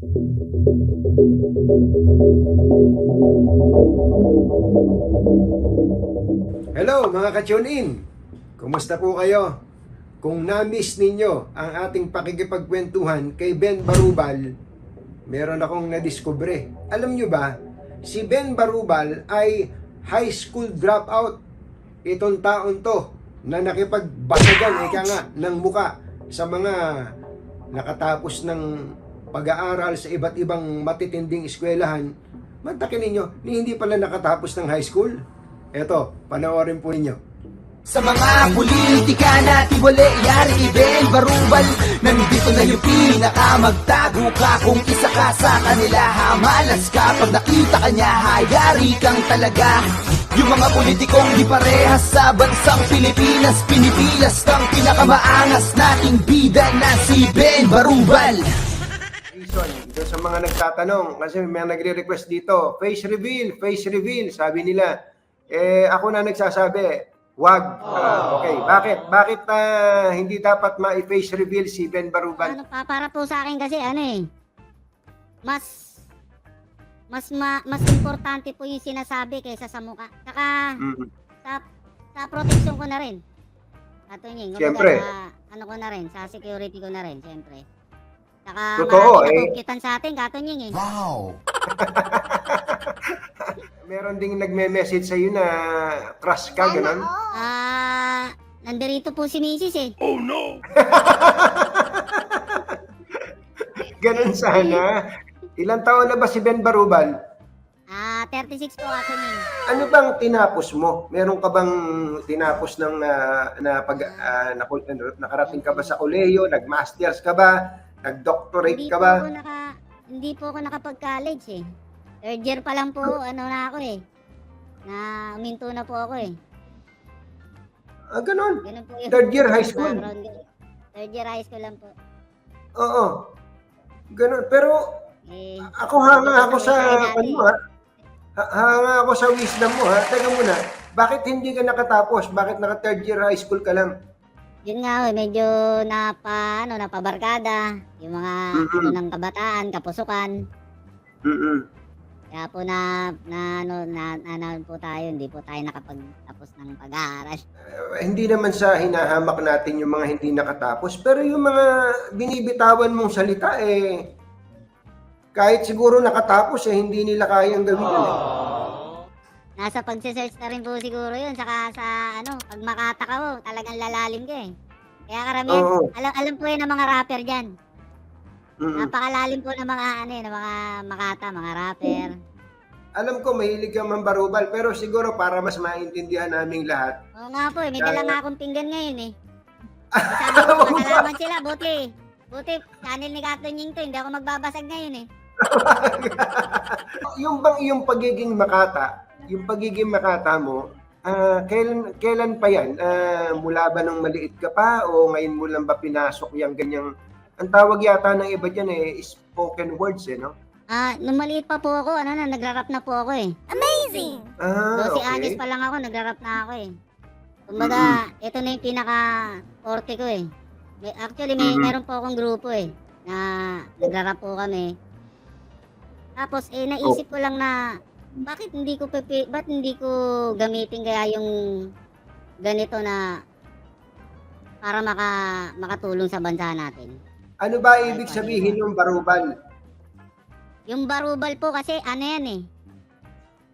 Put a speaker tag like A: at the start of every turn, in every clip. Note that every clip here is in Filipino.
A: Hello mga ka-tune in! Kumusta po kayo? Kung na-miss ninyo ang ating pakikipagkwentuhan kay Ben Barubal, meron akong nadiskubre. Alam nyo ba, si Ben Barubal ay high school dropout. Itong taon to na nakipagbasagan ika nga ng muka sa mga nakatapos ng pag-aaral sa iba't ibang matitinding eskwelahan. Mantakin ninyo, ni hindi pala nakatapos ng high school. Eto, panoorin po ninyo.
B: Sa mga politika na tiwali yari Ben Barubal Nandito na yung pinakamagtago ka Kung isa ka sa kanila hamalas ka Pag nakita ka niya hayari kang talaga Yung mga politikong di parehas sa bansang Pilipinas Pinipilas kang pinakamaangas nating bida na si Ben Barubal
A: reason doon sa mga nagtatanong kasi may nagre-request dito face reveal face reveal sabi nila eh ako na nagsasabi wag Ah, okay bakit bakit ah, hindi dapat ma-face reveal si Ben Barubal
C: Ano pa, para po sa akin kasi ano eh, mas, mas ma, mas importante po yung sinasabi kaysa sa mukha. Saka,
A: Mm.
C: sa, sa protection ko na rin. Katunying, kumbaga,
A: Siyempre.
C: Sa, ano ko na rin, sa security ko na rin, siyempre. Saka,
A: Totoo,
C: marami
A: eh.
C: nakukitan sa atin, katunying eh.
B: Wow!
A: meron ding nagme-message sa iyo na crush ka ganun
C: Ah, nandirito po si Mrs. eh.
A: ganun sana ilang taon na ba si Ben Barubal
C: Ah, 36 po katunying.
A: ano bang tinapos mo meron ka bang tinapos ng ah, na pag ah, nakul- nakarating ka ba sa kolehiyo nag-masters ka ba nag-doctorate
C: Hindi
A: ka
C: po
A: ba
C: ako naka, hindi po ako nakapag-college eh. Third year pa lang po, ano na ako eh. Na uminto na po ako eh.
A: ah ganun
C: Ganun po yung
A: Third year high school?
C: background ko. Third year high school lang po.
A: Oo. Ganun. Pero
C: Eh,
A: ako hanga ako sa ano ha. Ha- Hanga ako sa wisdom mo ha. Teka muna. Bakit hindi ka nakatapos? Bakit naka third year high school ka lang?
C: Yun nga eh, medyo napa, ano, napabarkada. Yung mga,
A: Mhm.
C: ano, ng kabataan, kapusukan.
A: Mm-mm.
C: Kaya po na, na, ano, na, na, na, po tayo, hindi po tayo nakapagtapos ng pag-aaral.
A: Eh, hindi naman sa hinahamak natin yung mga hindi nakatapos. Pero yung mga binibitawan mong salita eh kahit siguro nakatapos eh hindi nila kayang gawin eh.
C: Nasa pagse-search na rin po siguro yun. Saka sa, ano, pag makata ka po, talagang lalalim ka eh. Kaya karamihan,
A: Oo.
C: alam, alam po yun ng mga rapper dyan.
A: Mm-mm.
C: Napakalalim po ng mga, ano eh, ng mga makata, mga rapper.
A: Alam ko mahilig ka mambarubal pero siguro para mas maintindihan naming lahat.
C: Oo nga po eh, may dala nga akong pinggan ngayon eh. Sabi ko, pasalamat sila, buti. Buti, channel ni Kato Nying to, hindi ako magbabasag ngayon eh.
A: yung bang iyong pagiging makata, yung pagiging makata mo, ah, kailan kailan pa yan? Ah, mula ba nung maliit ka pa o ngayon mo lang ba pinasok yung ganyang ang tawag yata ng iba diyan eh spoken words eh, no?
C: Ah, nung maliit pa po ako, ano na, nagra-rap na po ako eh.
A: Ah,
C: 12
A: okay.
C: anyos pa lang ako, nagra-rap na ako eh. Kumbaga, ito na yung pinaka forte ko eh. May, actually, may
A: Mhm.
C: meron po akong grupo eh, na nagra-rap po kami. Tapos, eh, naisip ko lang na, bakit hindi ko pepe, ba't hindi ko gamitin kaya yung ganito na para maka, makatulong sa bansa natin.
A: Ano ba ibig sabihin ng barubal?
C: Yung barubal po kasi ano yan eh.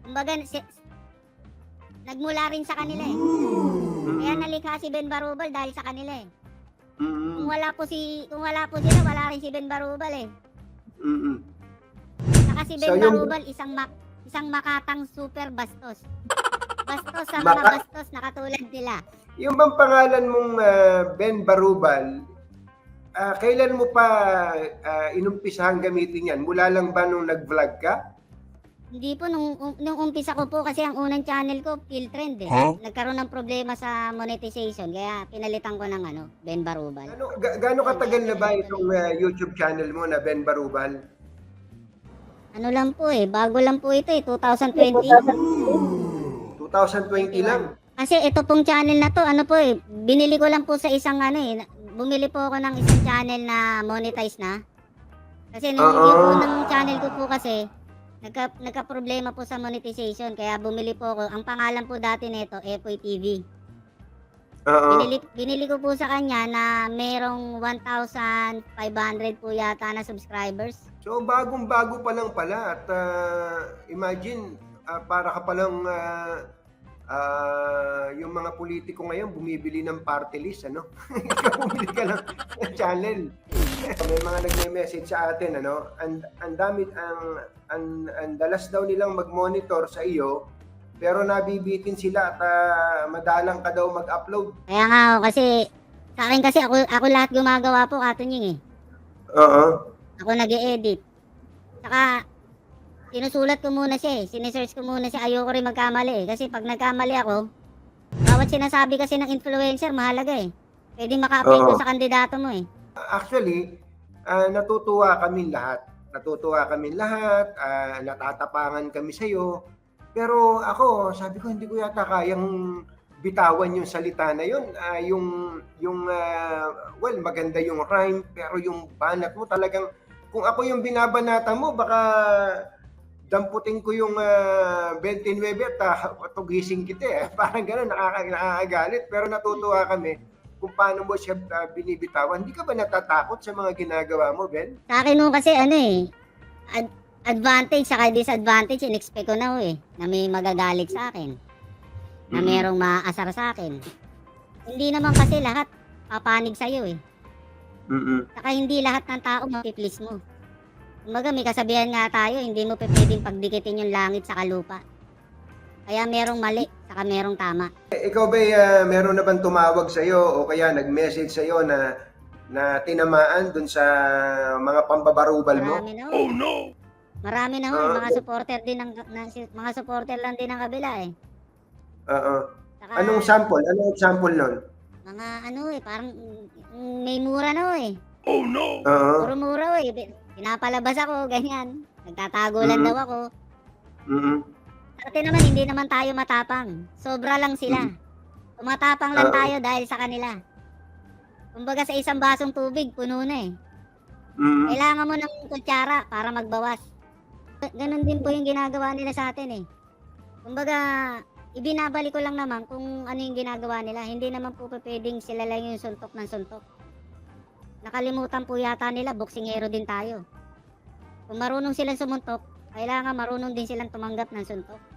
C: Kumbaga si, nagmula rin sa kanila eh. Kaya nalikha si Ben Barubal dahil sa kanila eh. Kung
A: Mm,
C: wala po si kung wala po sila, wala rin si Ben Barubal eh.
A: mm, mm.
C: Saka si Ben
A: So, yung-
C: Barubal isang mak isang makatang super bastos. Bastos sa mga
A: Maka-
C: bastos na katulad nila.
A: Yung bang pangalan mong ah, Ben Barubal, ah, kailan mo pa ah, inumpisahan gamitin yan? Mula lang ba nung nag-vlog ka?
C: Hindi po, nung, um- nung umpisa ko po kasi ang unang channel ko, Kill Trend eh.
B: Huh?
C: Nagkaroon ng problema sa monetization, kaya pinalitan ko ng ano, Ben Barubal.
A: Ano, ga- gaano katagal na ba itong ah, YouTube channel mo na Ben Barubal?
C: Ano lang po eh, bago lang po ito eh, 2020.
A: 2020 lang.
C: Kasi ito pong channel na to, ano po eh, binili ko lang po sa isang ano eh, bumili po ako ng isang channel na monetize na. Kasi nung yung unang channel ko po kasi, nagka, nagka-problema po sa monetization. Kaya bumili po ako. Ang pangalan po dati nito, Epoy TV.
A: Oo.
C: Binili, binili ko po sa kanya na merong 1,500 po yata na subscribers.
A: So bagong-bago pa lang pala at ah, imagine ah, para ka palang ah, ah, yung mga politiko ngayon bumibili ng party list ano. Bumili ka lang ng channel. May mga nagme-message sa atin ano, ang ang dami ang ang, ang dalas daw nilang mag-monitor sa iyo pero nabibitin sila at ah, madalang ka daw mag-upload.
C: Kaya nga ako kasi, sa akin kasi ako, ako lahat gumagawa po katunying eh.
A: Oo.
C: Ako nag edit Saka, sinusulat ko muna siya eh. Sinesearch ko muna siya. Ayoko rin magkamali eh. Kasi pag nagkamali ako, bawat sinasabi kasi ng influencer, mahalaga eh. Pwede maka-apekto
A: Oo.
C: sa kandidato mo eh.
A: Actually, ah, natutuwa kami lahat. Natutuwa kami lahat, ah, natatapangan kami sa iyo. Pero ako, sabi ko hindi ko yata kayang bitawan yung salita na yun. Ah, yung yung ah, well, maganda yung rhyme, pero yung banat mo talagang kung ako yung binabanata mo, baka damputin ko yung ah, 29 at uh, tugising kita eh. Parang gano'n, nakaka, nakakagalit. Pero natutuwa kami kung paano mo siya ah, binibitawan. Hindi ka ba natatakot sa mga ginagawa mo, Ben?
C: Sa akin nung kasi ano eh, ad- advantage saka disadvantage, in-expect ko na ho eh, na may magagalit sa akin. Na merong maasar sa akin. Hindi naman kasi lahat papanig sa'yo eh.
A: Mm-mm.
C: Saka hindi lahat ng tao mapiplease mo. Kumbaga may kasabihan nga tayo, hindi mo pwedeng pagdikitin yung langit sa lupa. Kaya merong mali, saka merong tama.
A: Eh, Ikaw ba, ah, meron na bang tumawag sa iyo o kaya nag-message sa iyo na na tinamaan dun sa mga pambabarubal mo?
C: Marami na oh no! Marami na ho,
A: Ah,
C: mga supporter din ng, na, si- mga supporter lang din ng kabila eh.
A: Oo.
C: Saka,
A: Anong sample? Anong example nun?
C: Mga ano eh, parang may mura na eh.
A: Oo.
C: Puro mura eh. Pinapalabas ako, ganyan. Nagtatago lang
A: Mhm.
C: daw ako.
A: Mm-mm.
C: Dati naman, hindi naman tayo matapang. Sobra lang sila. Tumatapang lang
A: Oo.
C: tayo dahil sa kanila. Kumbaga sa isang basong tubig, puno na eh.
A: Mm-mm.
C: Kailangan mo ng kutsara para magbawas. Ganon din po yung ginagawa nila sa atin eh. Kumbaga, ibinabalik ko lang naman kung ano yung ginagawa nila. Hindi naman po pwedeng sila lang yung suntok ng suntok. Nakalimutan po yata nila, boksingero din tayo. Kung marunong silang sumuntok, kailangan marunong din silang tumanggap ng suntok.